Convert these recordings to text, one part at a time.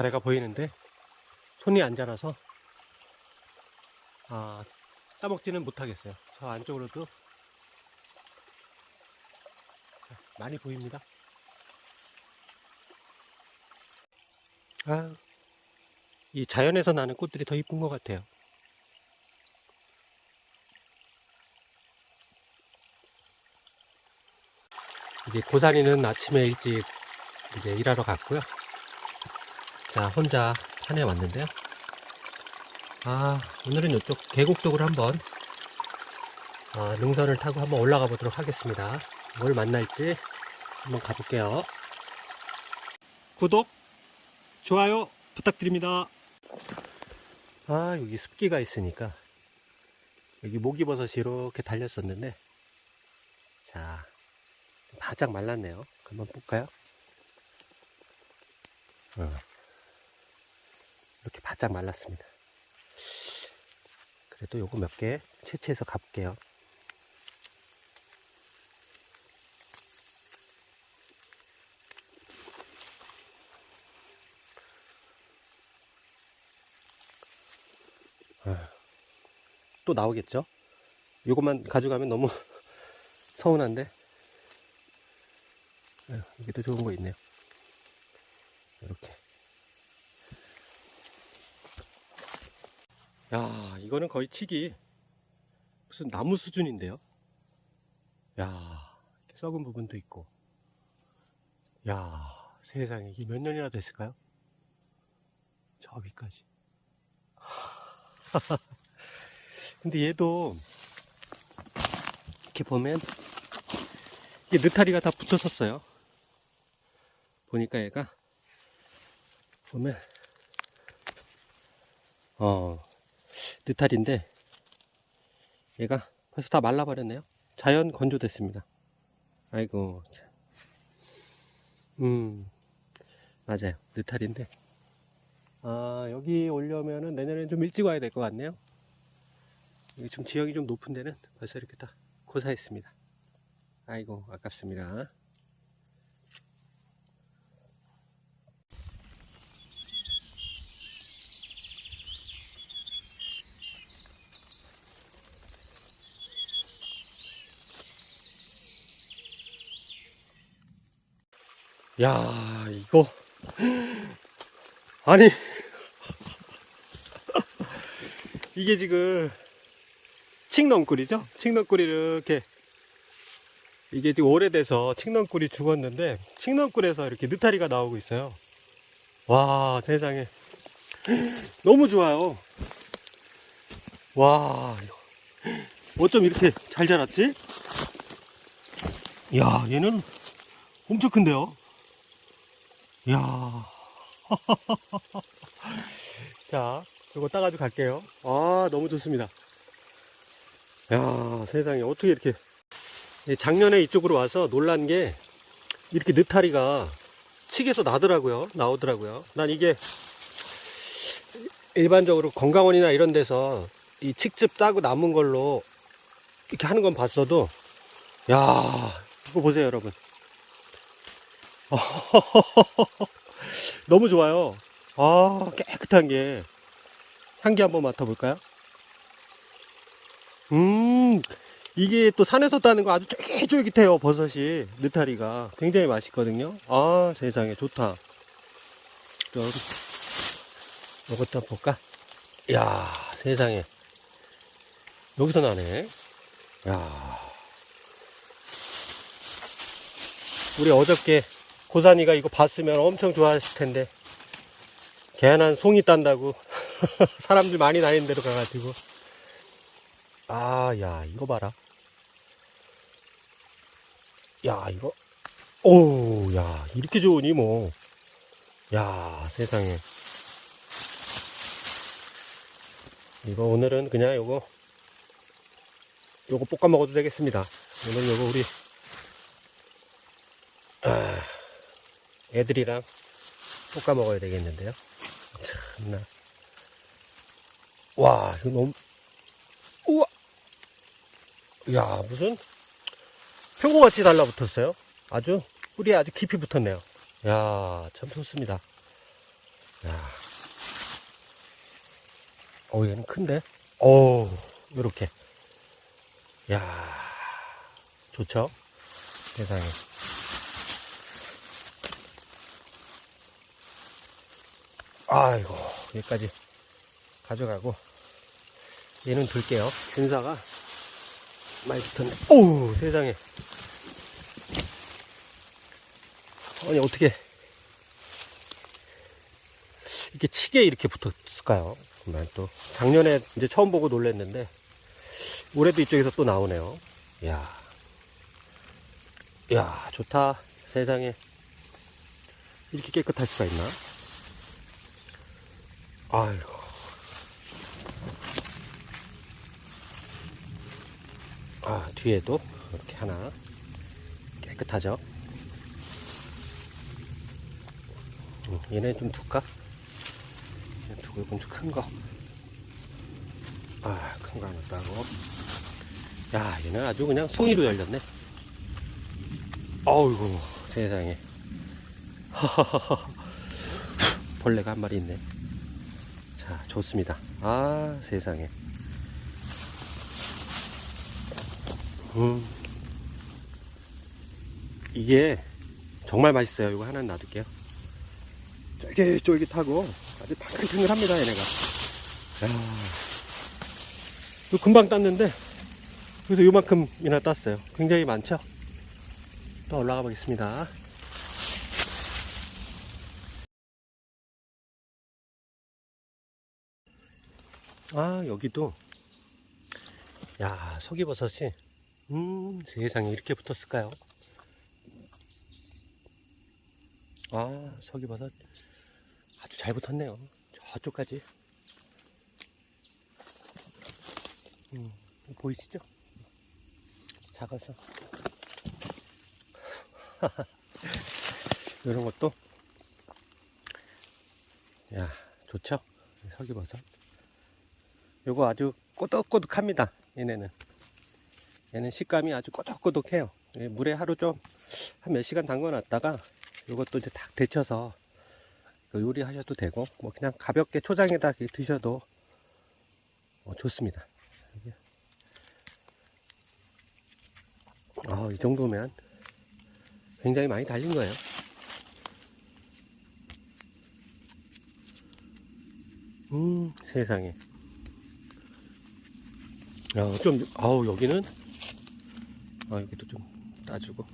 다래가 보이는데 손이 안 자라서 아 따먹지는 못하겠어요. 저 안쪽으로도 많이 보입니다. 아, 이 자연에서 나는 꽃들이 더 이쁜 것 같아요. 이제 고산이는 아침에 일찍 이제 일하러 갔고요. 자, 혼자 산에 왔는데요. 아, 오늘은 이쪽 계곡 쪽으로 한번 아, 능선을 타고 한번 올라가 보도록 하겠습니다. 뭘 만날지 한번 가볼게요. 구독, 좋아요 부탁드립니다. 아, 여기 습기가 있으니까 여기 모기버섯이 이렇게 달렸었는데 자, 바짝 말랐네요. 한번 볼까요? 어. 바짝 말랐습니다. 그래도 요거 몇 개 채취해서 가볼게요. 아, 또 나오겠죠? 요것만 가져가면 너무 서운한데 아유, 여기도 좋은 거 있네요. 이렇게. 야, 이거는 거의 치기 무슨 나무 수준인데요. 야, 썩은 부분도 있고. 야, 세상에 이게 몇 년이나 됐을까요? 저 위까지. 근데 얘도 이렇게 보면 이게 느타리가 다 붙었었어요. 보니까 얘가 보면 어 느타리인데 얘가 벌써 다 말라버렸네요. 자연 건조됐습니다. 아이고 참. 음 맞아요 느타리인데 아 여기 오려면은 내년에 좀 일찍 와야 될 것 같네요. 여기 좀 지역이 좀 높은 데는 벌써 이렇게 다 고사했습니다. 아이고 아깝습니다. 야 이거. 아니. 이게 지금 칡넝꿀이죠? 칡넝꿀이 이렇게 이게 지금 오래돼서 칡넝꿀이 죽었는데 칡넝꿀에서 이렇게 느타리가 나오고 있어요. 와 세상에. 너무 좋아요. 와 어쩜 이렇게 잘 자랐지? 야 얘는 엄청 큰데요? 이 야. 자, 이거 따가지고 갈게요. 아, 너무 좋습니다. 야, 세상에, 어떻게 이렇게. 예, 작년에 이쪽으로 와서 놀란 게, 이렇게 느타리가 칡에서 나더라고요. 나오더라고요. 난 이게, 일반적으로 건강원이나 이런 데서 이 칡즙 따고 남은 걸로 이렇게 하는 건 봤어도, 야, 이거 보세요, 여러분. 너무 좋아요. 아, 깨끗한 게. 향기 한번 맡아볼까요? 음, 이게 또 산에서 따는 거 아주 쫄깃쫄깃해요, 버섯이. 느타리가. 굉장히 맛있거든요. 아, 세상에, 좋다. 좀, 이것도 볼까? 이야, 세상에. 여기서 나네. 야 우리 어저께 고산이가 이거 봤으면 엄청 좋아했을 텐데. 개한한 송이 딴다고. 사람들 많이 다니는 데로 가가지고. 아 야 이거 봐라. 야 이거. 오 야 이렇게 좋으니 뭐 야 세상에. 이거 오늘은 그냥 요거. 요거 볶아 먹어도 되겠습니다. 오늘 요거 우리. 아, 애들이랑 볶아 먹어야 되겠는데요. 참나. 와, 이거 너무 우와. 야, 무슨 평고같이 달라붙었어요. 아주 뿌리에 아주 깊이 붙었네요. 야, 참 좋습니다. 야. 어, 얘는 큰데? 오, 요렇게. 야, 좋죠? 세상에. 아이고, 여기까지 가져가고. 얘는 둘게요. 균사가 많이 붙었네. 오우, 세상에. 아니, 어떻게. 이렇게 치게 이렇게 붙었을까요? 정말 또 작년에 이제 처음 보고 놀랬는데 올해도 이쪽에서 또 나오네요. 야, 야 좋다 세상에 이렇게 깨끗할 수가 있나? 아이고. 아 뒤에도 이렇게 하나 깨끗하죠. 음, 얘네 좀 둘까? 두고 이건 좀큰 거. 아, 큰 거 하나 따고. 야, 얘는 아주 그냥 송이로 열렸네. 어이구, 세상에. 벌레가 한 마리 있네. 자, 좋습니다. 아, 세상에. 음. 이게 정말 맛있어요. 이거 하나 놔둘게요. 쫄깃쫄깃하고 아주 탱글탱글합니다 얘네가 야, 이거 금방 땄는데 그래서 요만큼이나 땄어요 굉장히 많죠 또 올라가 보겠습니다 아 여기도 야 속이버섯이 음 세상에 이렇게 붙었을까요 아 속이버섯 아주 잘 붙었네요. 저쪽까지. 음, 보이시죠? 작아서. 이런 것도, 야, 좋죠? 석이버섯. 요거 아주 꼬독꼬독합니다. 얘네는. 얘는 식감이 아주 꼬독꼬독해요. 예, 물에 하루 좀, 한 몇 시간 담궈 놨다가, 요것도 이제 딱 데쳐서, 그 요리하셔도 되고 뭐 그냥 가볍게 초장에다 드셔도 어, 좋습니다. 아, 이 정도면 굉장히 많이 달린 거예요. 음, 세상에. 야, 좀, 아우, 여기는, 아, 여기도 좀 따주고,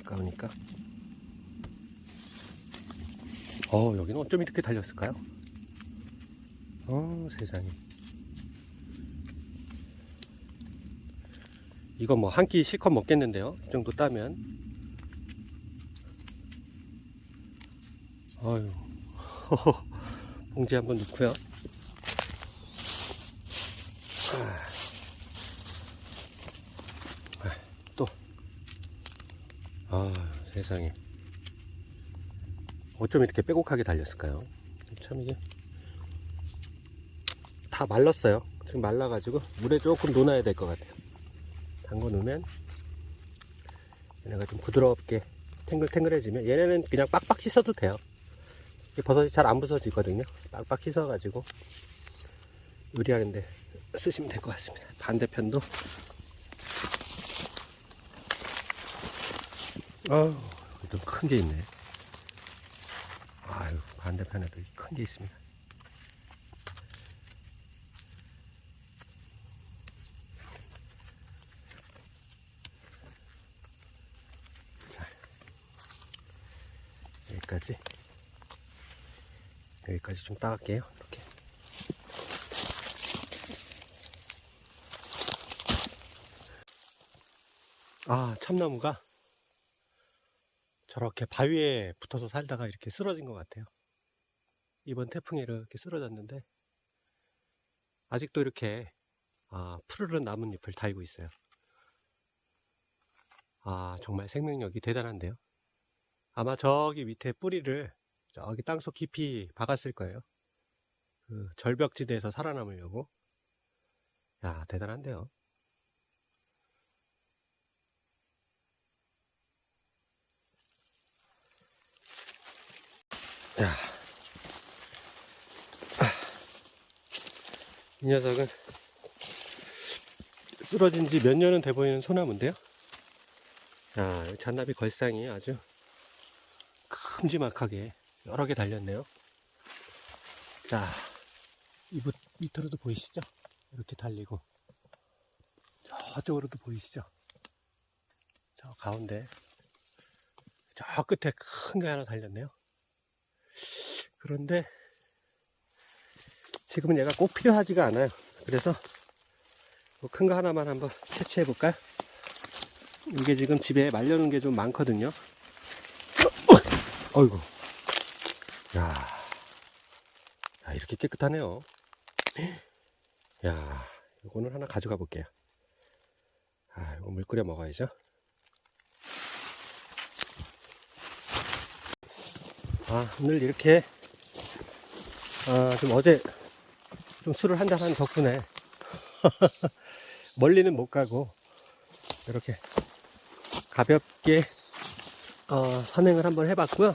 아까우니까. 어, 여기는 어쩜 이렇게 달렸을까요? 어, 세상에. 이거 뭐 한 끼 실컷 먹겠는데요? 이 정도 따면. 아유. 봉지 한번 넣고요. 아, 또. 아, 세상에. 어쩜 이렇게 빼곡하게 달렸을까요? 참 이게 다 말랐어요. 지금 말라가지고 물에 조금 녹아야 될 것 같아요. 담궈 놓으면 얘네가 좀 부드럽게 탱글탱글해지면 얘네는 그냥 빡빡 씻어도 돼요. 버섯이 잘 안 부서지거든요. 빡빡 씻어가지고 요리하는데 쓰시면 될 것 같습니다. 반대편도 아우 좀큰 게 있네. 아유, 반대편에도 큰 게 있습니다. 자, 여기까지. 여기까지 좀 따갈게요. 이렇게. 아, 참나무가 저렇게 바위에 붙어서 살다가 이렇게 쓰러진 것 같아요. 이번 태풍에 이렇게 쓰러졌는데, 아직도 이렇게 아, 푸르른 나뭇잎을 달고 있어요. 아, 정말 생명력이 대단한데요. 아마 저기 밑에 뿌리를 저기 땅속 깊이 박았을 거예요. 그 절벽지대에서 살아남으려고. 야, 대단한데요. 야. 아. 이 녀석은 쓰러진 지 몇 년은 돼 보이는 소나무인데요. 야, 잔나비 걸상이 아주 큼지막하게 여러 개 달렸네요. 자, 이곳 밑으로도 보이시죠? 이렇게 달리고 저쪽으로도 보이시죠? 저 가운데 저 끝에 큰 게 하나 달렸네요. 그런데 지금은 얘가 꼭 필요하지가 않아요. 그래서 뭐큰거 하나만 한번 채취해 볼까요? 이게 지금 집에 말려놓은 게 좀 많거든요. 어이구. 야. 야, 이렇게 깨끗하네요. 야, 이거는 하나 가져가 볼게요. 아, 이거 물 끓여 먹어야죠. 아, 오늘 이렇게, 아, 좀 어제 좀 술을 한잔 한 덕분에 멀리는 못 가고, 이렇게 가볍게 어, 산행을 한번 해봤고요.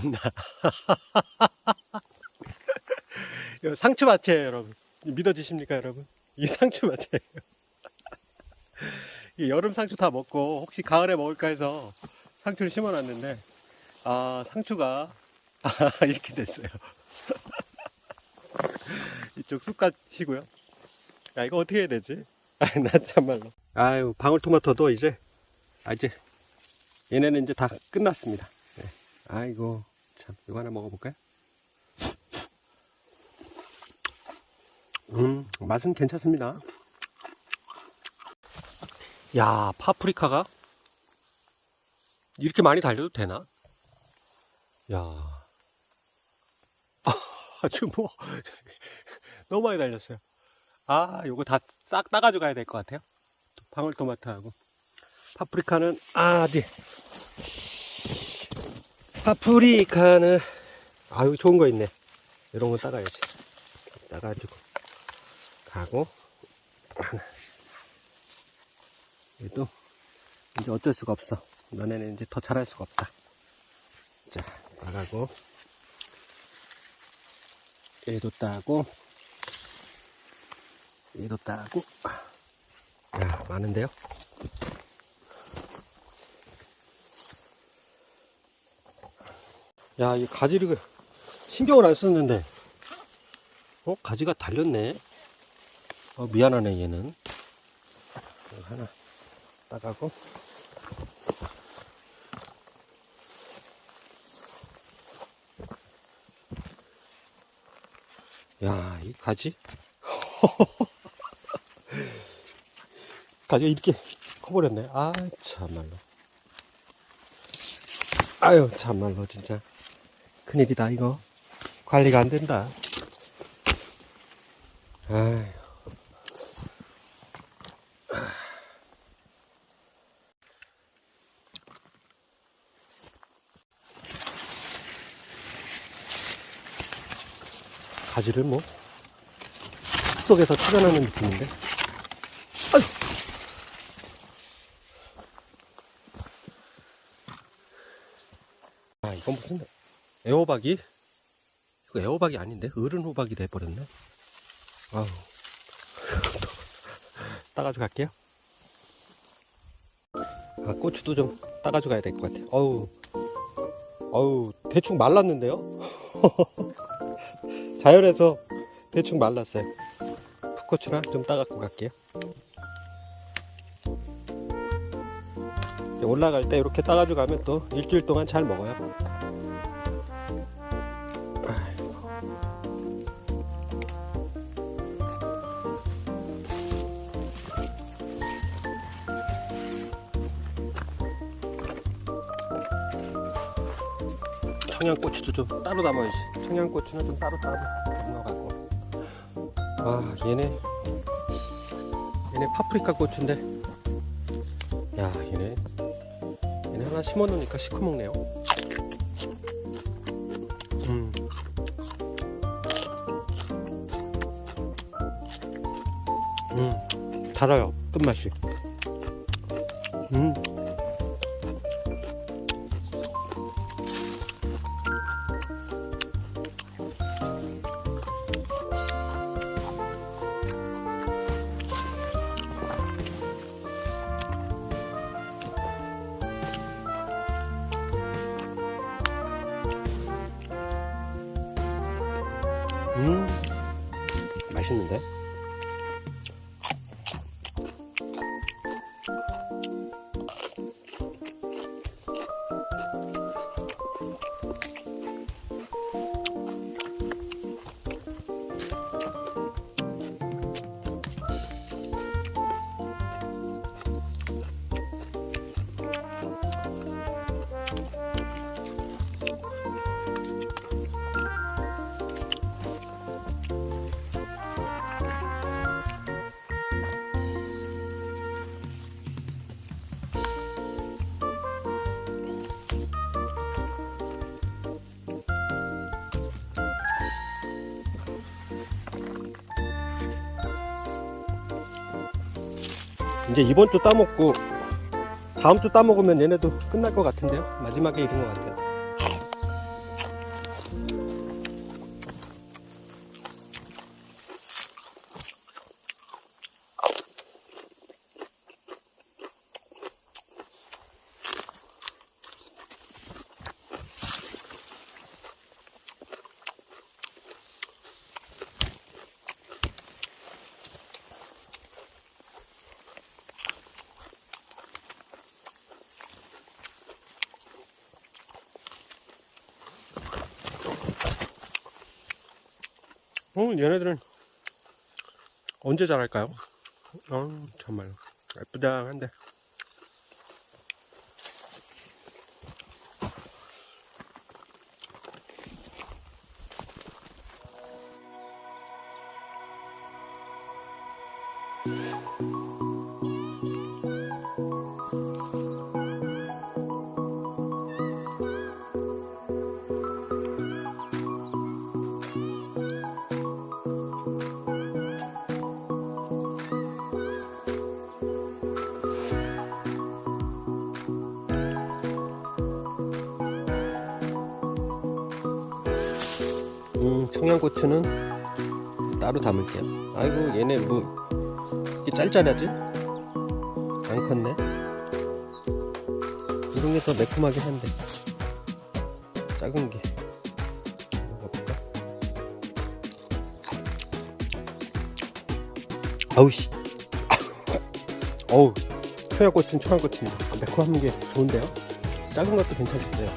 상추밭이에요, 여러분. 믿어지십니까, 여러분? 이 상추밭이에요. 이 여름 상추 다 먹고 혹시 가을에 먹을까 해서 상추를 심어놨는데 아 상추가 아, 이렇게 됐어요. 이쪽 쑥갓이고요. 야 이거 어떻게 해야 되지? 아나 참말로. 아유 방울토마토도 이제 아 이제 얘네는 이제 다 끝났습니다. 네. 아이고 참 이거 하나 먹어볼까요? 음, 맛은 괜찮습니다. 야, 파프리카가 이렇게 많이 달려도 되나? 야, 아주 뭐 너무 많이 달렸어요. 아, 요거 다 싹 따가지고 가야 될 것 같아요. 방울토마토하고 파프리카는 아, 네. 파프리카는 아유 좋은 거 있네. 이런 거 따가야지. 따가지고. 가고. 하나. 얘도 이제 어쩔 수가 없어. 너네는 이제 더 잘할 수가 없다. 자 나가고. 얘도 따고. 얘도 따고. 야 많은데요 야 이 가지를 신경을 안 썼는데 어 가지가 달렸네 어, 미안하네, 얘는. 하나 따가고. 야, 이 가지? 가지가 이렇게 커버렸네. 아, 참말로. 아유, 참말로, 진짜. 큰일이다 이거. 관리가 안 된다. 아휴. 가지를 뭐 속에서 찾아내는 느낌인데. 애호박이 이거 애호박이 아닌데 어른 호박이 돼버렸네. 아우 따가지고 갈게요. 아 고추도 좀 따가지고 가야 될 것 같아요. 어우 어우 대충 말랐는데요. 자연에서 대충 말랐어요. 풋고추나 좀 따갖고 갈게요. 올라갈 때 이렇게 따가지고 가면 또 일주일 동안 잘 먹어요. 청양고추도 좀 따로 담아야지. 청양고추는 좀 따로 따로 담아가고. 아 얘네 얘네 파프리카 고추인데. 야 얘네 얘네 하나 심어 놓으니까 시커 먹네요. 음. 음, 달아요. 끝맛이. 음, 맛있는데? 이제 이번 주 따먹고 다음 주 따먹으면 얘네도 끝날 것 같은데요? 마지막에 이런 것 같아요. 어, 얘네들은 언제 자랄까요? 어, 정말 예쁘장한데. 청양고추는 따로 담을게요. 아이고, 얘네 뭐, 이렇게 짤짤하지? 안 컸네? 이런 게 더 매콤하긴 한데. 작은 게. 먹어볼까? 아우, 씨. 어우, 청양고추는 청양고추입니다. 매콤한 게 좋은데요? 작은 것도 괜찮겠어요.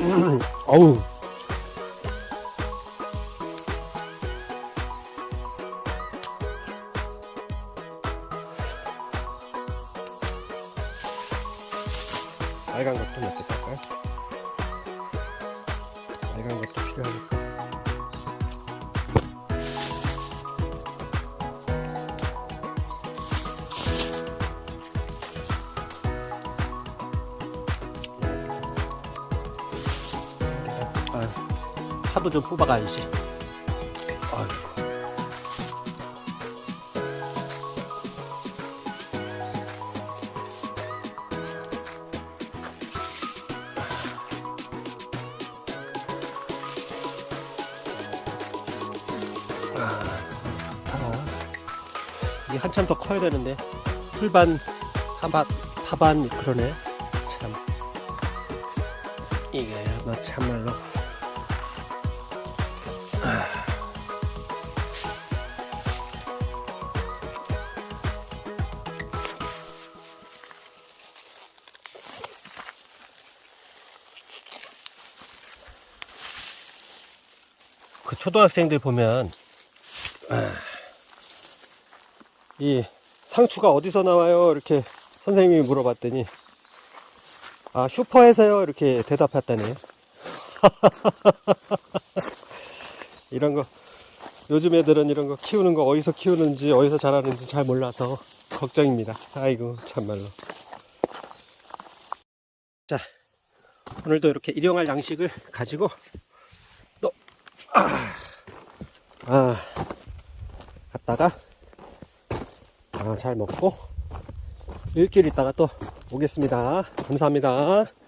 음, 어우. 빨간 것도 몇개 딸까요? 빨간 것도 필요하니까. 아, 파도 좀 뽑아가야지. 이게 한참 더 커야 되는데. 풀반 하반 파반 그러네. 참. 이게 뭐 참말로. 그 초등학생들 보면 아, 이 상추가 어디서 나와요? 이렇게 선생님이 물어봤더니 아 슈퍼에서요 이렇게 대답했다네요. 이런 거 요즘 애들은 이런 거 키우는 거 어디서 키우는지 어디서 자라는지 잘 몰라서 걱정입니다. 아이고 참말로. 자 오늘도 이렇게 일용할 양식을 가지고 또 아, 아 갔다가 아, 잘 먹고 일주일 있다가 또 오겠습니다. 감사합니다.